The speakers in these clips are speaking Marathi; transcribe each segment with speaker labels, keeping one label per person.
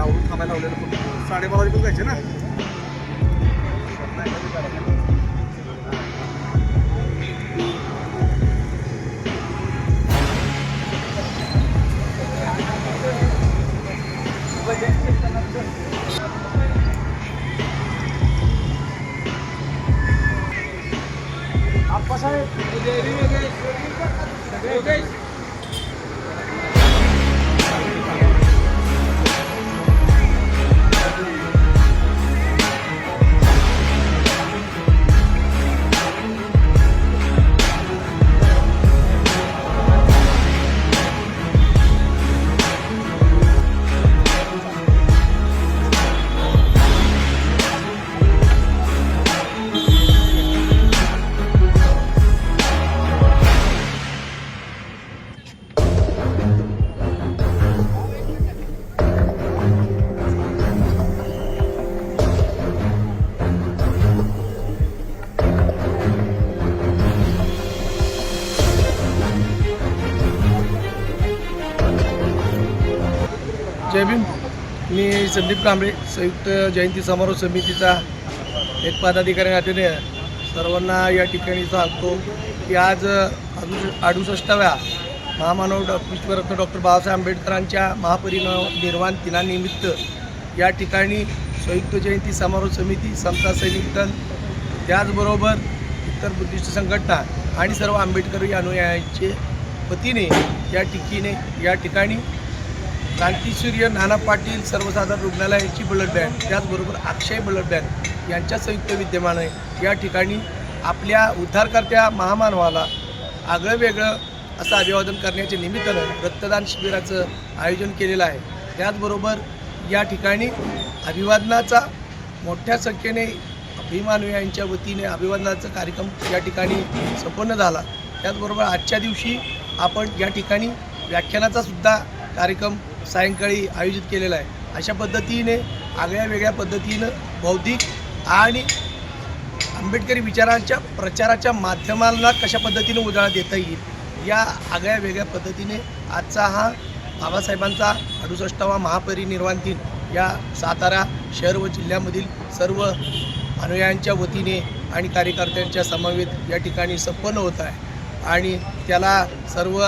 Speaker 1: आवडून थांबायला लावलेलं. पण साडेबारा वाजेपर्यंत जायचे ना?
Speaker 2: जय भीम. मी संदीप कांबळे संयुक्त जयंती समारोह समितीचा एक पदाधिकारी नात्याने सर्वांना या ठिकाणी सांगतो की आज अडुस अडुसष्टाव्या महामानव डॉ विश्वरत्न डॉक्टर बाबासाहेब आंबेडकरांच्या महापरिनिर्वाण निर्वाण दिनानिमित्त या ठिकाणी संयुक्त जयंती समारोह समिती समता सैनिक दल त्याचबरोबर इतर बुद्धिस्ट संघटना आणि सर्व आंबेडकरी अनुयायांचे वतीने या ठिकीने या ठिकाणी क्रांतीसूर्य नाना पाटील सर्वसाधारण रुग्णालयाची ब्लड बँक त्याचबरोबर अक्षय ब्लड बँक यांच्या संयुक्त विद्यमाने या ठिकाणी आपल्या उद्धारकर्त्या महामानवाला आगळं वेगळं असं अभिवादन करण्याच्या निमित्तानं रक्तदान शिबिराचं आयोजन केलेलं आहे. त्याचबरोबर या ठिकाणी अभिवादनाचा मोठ्या संख्येने भीमानुयायांच्या वतीने अभिवादनाचा कार्यक्रम या ठिकाणी संपन्न झाला. त्याचबरोबर आजच्या दिवशी आपण या ठिकाणी व्याख्यानाचा सुद्धा कार्यक्रम सायंकाळी आयोजित केलेला आहे. अशा पद्धतीने आगळ्या वेगळ्या पद्धतीनं बौद्धिक आणि आंबेडकरी विचारांच्या प्रचाराच्या माध्यमांना कशा पद्धतीने उजाळा देता येईल या आगळ्या वेगळ्या पद्धतीने आजचा हा बाबासाहेबांचा अडुसष्टावा महापरिनिर्वाण दिन या सातारा शहर व जिल्ह्यामधील सर्व अनुयायांच्या वतीने आणि कार्यकर्त्यांच्या समवेत या ठिकाणी संपन्न होत आहे आणि त्याला सर्व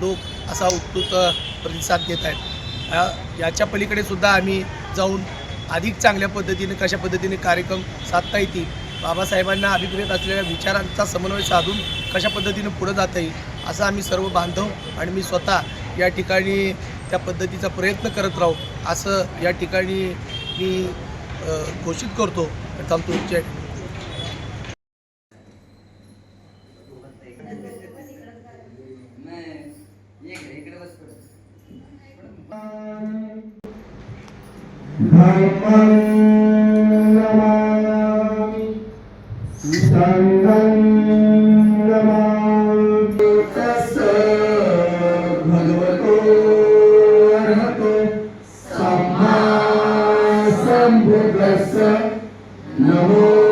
Speaker 2: लोक असा उत्कृष्ट प्रतिसाद देत आहेत. याच्या पलीकडे सुद्धा आम्ही जाऊन अधिक चांगल्या पद्धतीने कशा पद्धतीने कार्यक्रम साधता येतील बाबासाहेबांना अभिप्रेत असलेल्या विचारांचा समन्वय साधून कशा पद्धतीने पुढं जाता येईल असं आम्ही सर्व बांधव आणि मी स्वतः या ठिकाणी त्या पद्धतीचा प्रयत्न करत राहू असं या ठिकाणी मी घोषित करतो. थांबतो. जय
Speaker 3: भगवतो अर्हतो सम्मा सम्बुद्धस्स नमो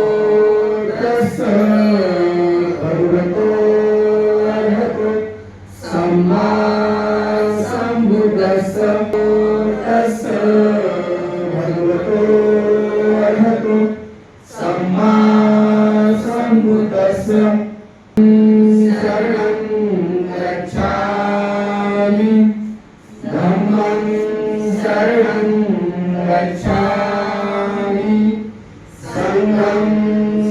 Speaker 3: शरणं गच्छामि सङ्घं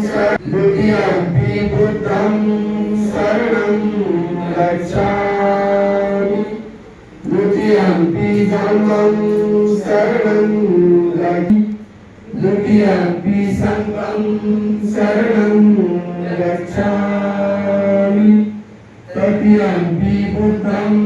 Speaker 3: शरणं बुद्धं शरणं गच्छामि। द्वितीयम्पि धम्मं शरणं गच्छामि द्वितीयम्पि सङ्घं शरणं गच्छामि। बुद्धं